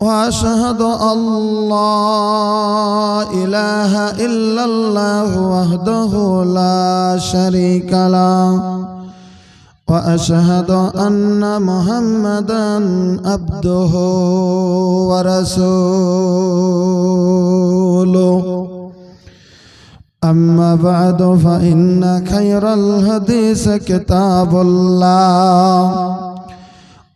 وأشهد أن لا إله إلا الله وحده لا شريك له. وأشهد أن محمدا عبده ورسوله. أما بعد فإن خير الحديث كتاب الله.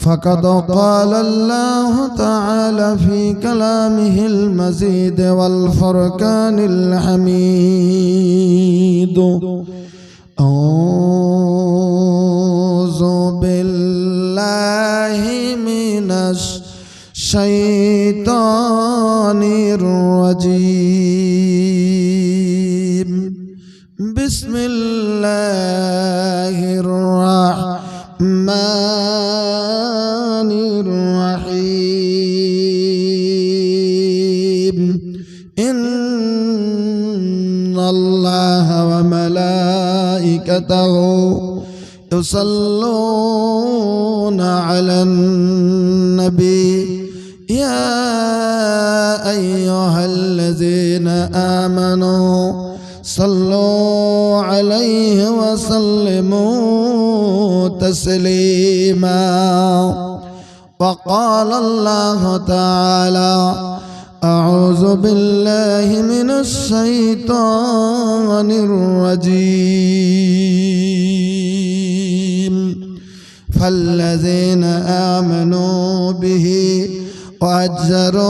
فقد قال الله تعالى في كلامه المزيد والفرقان الحميد أعوذ بالله من الشيطان الرجيم بسم الله الرحمن الله وملائكته يصلون على النبي. يا أيها الذين آمنوا صلوا عليه وسلموا تسليما. وقال الله تعالى أعوذ بالله من الشيطان الرجيم. فالذين آمنوا به وأجروه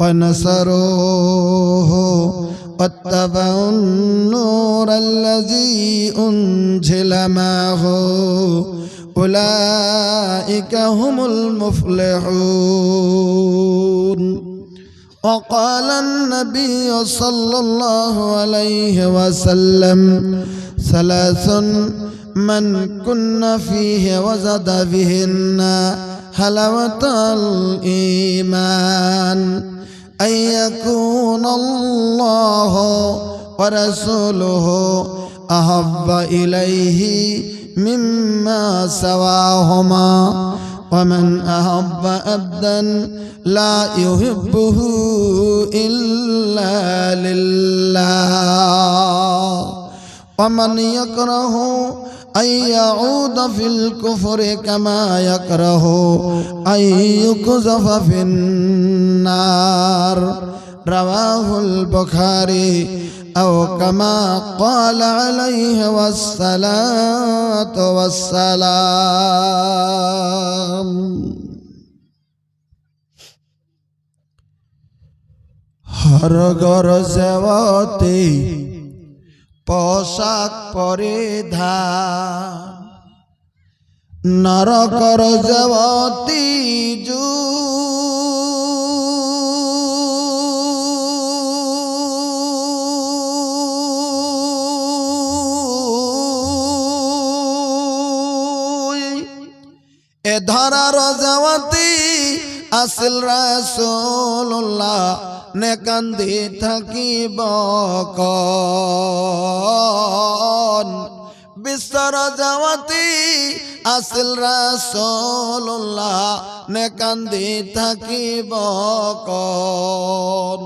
ونصروه واتبعوا النور الذي أنزل معه أولئك هم المفلحون وقال النبي صلى الله عليه وسلم ثلاث من كن فيه وزد بهن حلاوة الإيمان أن يكون الله ورسوله أحب إليه مما سواهما ومن أحب أبدا لا يحبه إلا لله ومن يكره أن يعود في الكفر كما يكره أن يقذف في النار رواه البخاري أو كما قال عليه والصلاة والسلام হর গরজবতে পোশাক পরিধান নরকর জবতী জু এ ধরার জবতী আসল রাসূলুল্লাহ নে কান্দি থাকিব কন বিশ্বর জগতি আসল রাসূলুল্লাহ নে কান্দি থাকিব কন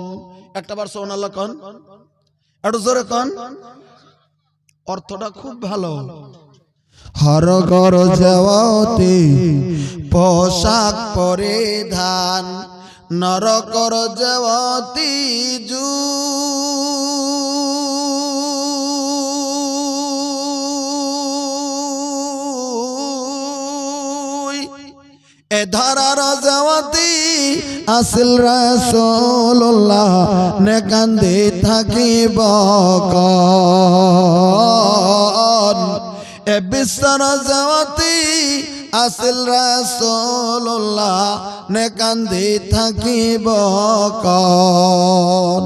একটা বার সোনাল্লাহ কন। একটু জোরে কন। অর্থটা খুব ভালো। হর ঘর যাওয়াতে পোশাক পরে ধান নরকর যাওয়াতি জু। এ ধরার যাওয়াতি আসল রাসোল্লাহ নে কান্দে থাকিব বিশ্বর জগতি আসিল রাসূলুল্লাহ নে কান্দি থাকিব কন?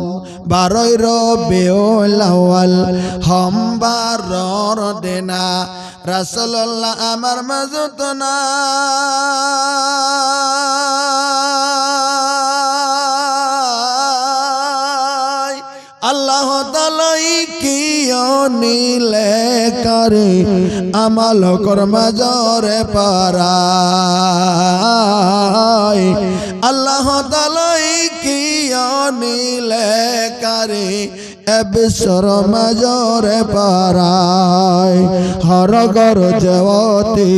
বারই রবিউলাওয়াল সোমবাৰৰ দিনা রাসূলুল্লাহ আমার মাজত নাই নীলে করে আমাল কর্মজরে পারায়। আল্লাহ তালাই কিয় নীলে করে এবছর মাজরে পারায়। হরগর জগতি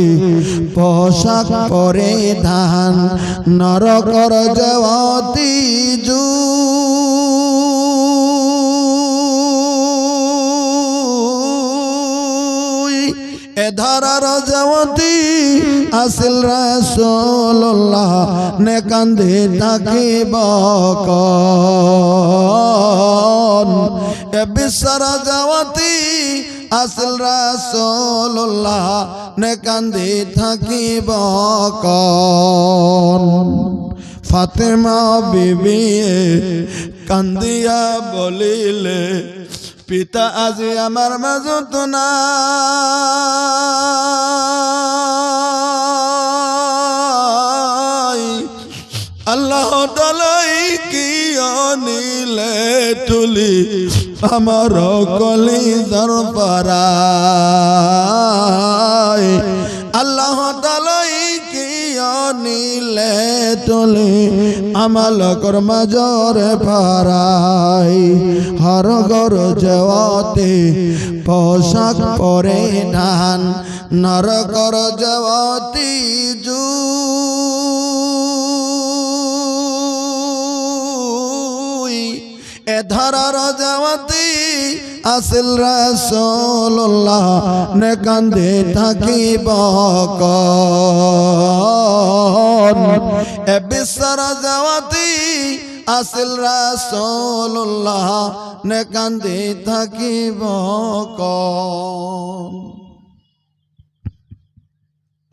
পোশাক পরে ধান নরকর জগতি জু এ ধারার জগতি আসিল রাসূলুল্লাহ নে কান্দে থাকিব কন এ বিশ্বর জগতি আসিল রাসূলুল্লাহ নে কান্দে থাকিব কন ফাতেমা বিবি কান্দিয়া বলিলে পিতা আজি আমার মাজত নাই আল্লাহ তালাই কি অনিলে তুলি আমার কলি পারায় আল্লাহ অনিলে তুলি আমাল কর্মজরে পারাই হর গর জওয়াতে পোশাক পরে ধান, নর কর জওয়াতি জুই এ ধরার জওয়াতি আসিল রাসূলুল্লাহ নে কান্দে থাকিব কন। এ বিশ্বর জওয়াতি আসিল রাসূলুল্লাহ নে কান্দে থাকিব কন।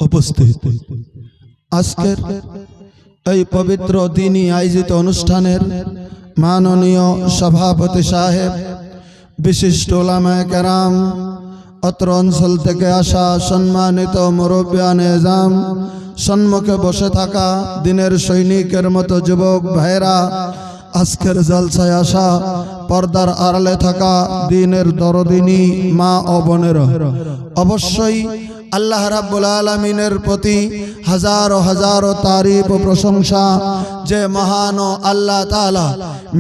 উপস্থিত। আজকের এই পবিত্র দিনই আয়োজিত অনুষ্ঠানের মাননীয় সভাপতি সাহেব বিশিষ্ট ওলামায় কেরাম অত্র অঞ্চল থেকে আসা সম্মানিত মুরব্বিয়ান এজাম সম্মুখে বসে থাকা দিনের সৈনিকের মতো যুবক ভাইরা আজকের জলসায় আসা পর্দার আড়ালে থাকা দিনের দরদিনী মা ও বোনেরা, অবশ্যই আল্লাহ রাব্বুল আলমিনের প্রতি হাজারো হাজারো তারিফ ও প্রশংসা যে মহান ও আল্লাহ তাআলা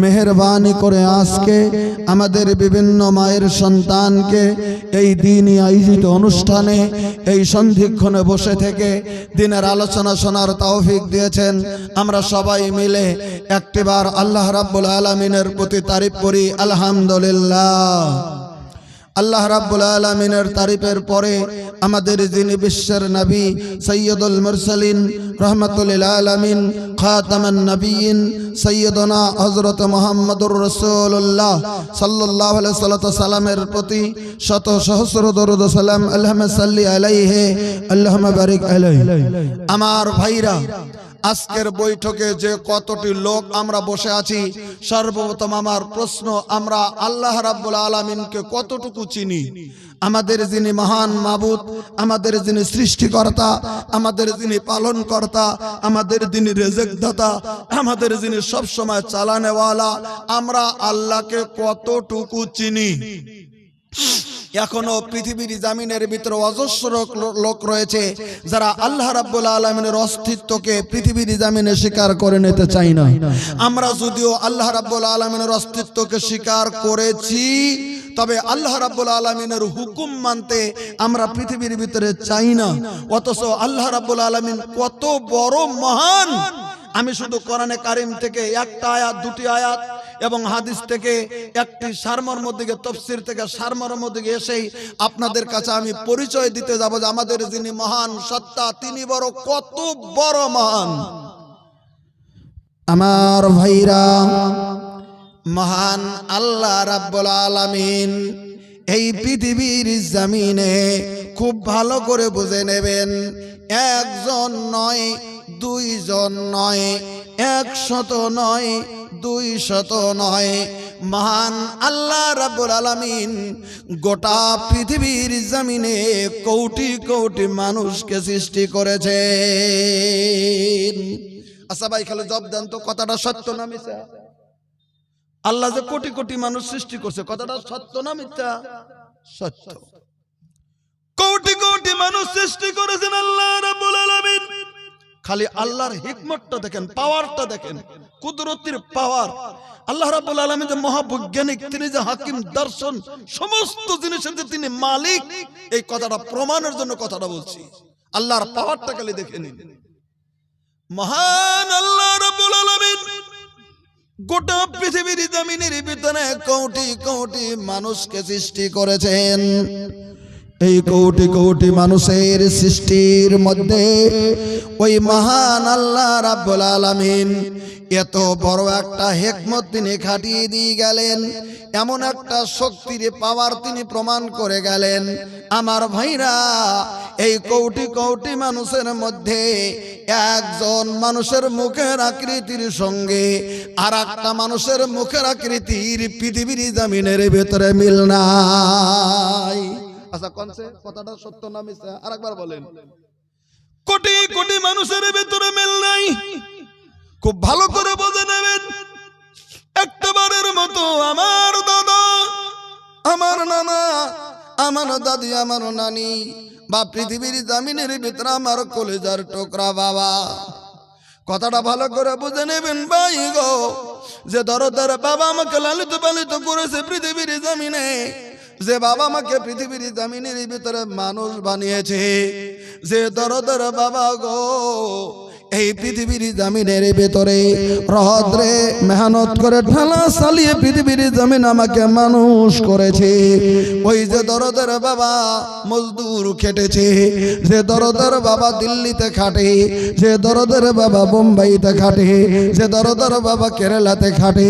মেহরবানি করে আজকে আমাদের বিভিন্ন মায়ের সন্তানকে এই দিনই আয়োজিত অনুষ্ঠানে এই সন্ধিক্ষণে বসে থেকে দিনের আলোচনা শোনার তৌফিক দিয়েছেন। আমরা সবাই মিলে একটিবার আল্লাহ রাব্বুল আলমিনের প্রতি তারিফ করি। আলহামদুলিল্লাহ। আল্লাহ রাব্বুল আলমিনের তারিফের পরে আমাদের যিনি বিশ্বের নবী সৈয়দুল মুরসালিন রহমতুল আলমিন খাতামান নবীন সৈয়দনা হজরত মোহাম্মদুর রসুল্লাহ সাল্লাহ সাল্লামের প্রতি শত সহস্র দরুদ সালাম আল্লাহ সাল্লি আলাইহে আল্লাহ বারিক আলাই আমার ভাইরা আজকের বৈঠকে যে কতটি লোক আমরা বসে আছি, সর্বপ্রথম আমার প্রশ্ন, আমরা আল্লাহ রাব্বুল আলমিনকে কতটুকু চিনি? আমাদের যিনি মহান মাবুদ, আমাদের যিনি সৃষ্টিকর্তা, আমাদের যিনি পালনকর্তা, আমাদের যিনি রেজেকদাতা, আমাদের যিনি সবসময় চালানেওয়ালা, আমরা আল্লাহকে কতটুকু চিনি? এখনও পৃথিবীর জামিনের ভিতরে অজস্র লোক রয়েছে যারা আল্লাহ রাব্বুল আলমিনের অস্তিত্বকে পৃথিবীর জামিনে স্বীকার করে নিতে চাই না। আমরা যদিও আল্লাহ রাব্বুল আলমিনের অস্তিত্বকে স্বীকার করেছি, তবে আল্লাহ রাব্বুল আলমিনের হুকুম মানতে আমরা পৃথিবীর ভিতরে চাই না। অথচ আল্লাহ রাব্বুল আলমিন কত বড় মহান! আমি শুধু কোরআনে কারিম থেকে একটা আয়াত, দুটি আয়াত এবং হাদিস থেকে একটি সারমর্ম দিকে তফসির থেকে সারমর্ম দিকে এসেই আপনাদের কাছে আমি পরিচয় দিতে যাব যে আমাদের যিনি মহান সত্তা, তিনি বড়, কত বড় মহান। আমার ভাইরা, মহান আল্লাহ রাব্বুল আলামিন এই পৃথিবীর জমিনে খুব ভালো করে বুঝে নেবেন, একজন নয়, দুইজন নয়, একশত নয় দুই শত নয়। মহান আল্লাহ রাব্বুল আলামিন গোটা পৃথিবীর জমিনে কোটি কোটি মানুষকে সৃষ্টি করেছেন। আচ্ছা ভাই, খালি জব দেন তো, কথাটা সত্য না মিথ্যা? আল্লাহ যে কোটি কোটি মানুষ সৃষ্টি করছে, কথাটা সত্য না মিথ্যা? সত্য। কোটি কোটি মানুষ সৃষ্টি করেছেন আল্লাহ রাবুল আলামিন। খালি আল্লাহর হিকমতটা দেখেন, পাওয়ারটা দেখেন, কুদরতির পাওয়ার। আল্লাহ রাব্বুল আলামিন যে মহাবৈজ্ঞানিক, তিনি যে হাকিম, দর্শন, সমস্ত জিনিসের যে তিনি মালিক, এই কথাটা প্রমাণের জন্য কথাটা বলছি। আল্লাহর পাওয়ারটা খালি দেখে নিন। মহান আল্লাহ রাব্বুল আলামিন গোটা পৃথিবীর জমিনের ভিতরে কোটি কোটি মানুষকে সৃষ্টি করেছেন। এই কোটি কোটি মানুষের সৃষ্টির মধ্যে ওই মহান আল্লাহ রাব্বুল আলামিন এত বড় একটা হেকমত তিনি খাটিয়ে দিয়ে গেলেন, এমন একটা শক্তির পাওয়ার তিনি প্রমাণ করে গেলেন। আমার ভাইরা, এই কোটি কোটি মানুষের মধ্যে একজন মানুষের মুখের আকৃতির সঙ্গে আর একটা মানুষের মুখের আকৃতির পৃথিবীর জমিনের ভেতরে মিল নাই। আচ্ছা কনসে কথাটা সত্য না মিথ্যা? আরেকবার বলেন। কোটি কোটি মানুষের ভেতরে মিল নাই। খুব ভালো করে বুঝে নেবেন। একটা বারের মতো আমার দাদা, আমার নানা, আমার দাদি, আমার নানি, বা পৃথিবীর জামিনের ভিতরে আমার কলেজার টোকরা বাবা। কথাটা ভালো করে বুঝে নেবেন, ভাই গো। যে ধরো দরদার বাবা আমাকে লালিত পালিত করেছে পৃথিবীর জামিনে যে বাবা আমাকে পৃথিবীর জামিনের ভিতরে মানুষ বানিয়েছে, যে দরদার বাবা গো, এই পৃথিবীর জামিনের ভেতরে রহদ্রে মেহনত করে ঢালা চালিয়ে পৃথিবীর জামিন আমাকে মানুষ করেছে। ওই যে দরদের বাবা মজদুর খেটেছে, যে দরদের বাবা দিল্লিতে খাটে, যে দরদের বাবা বোম্বাইতে খাটে, যে দরদের বাবা কেরালাতে খাটে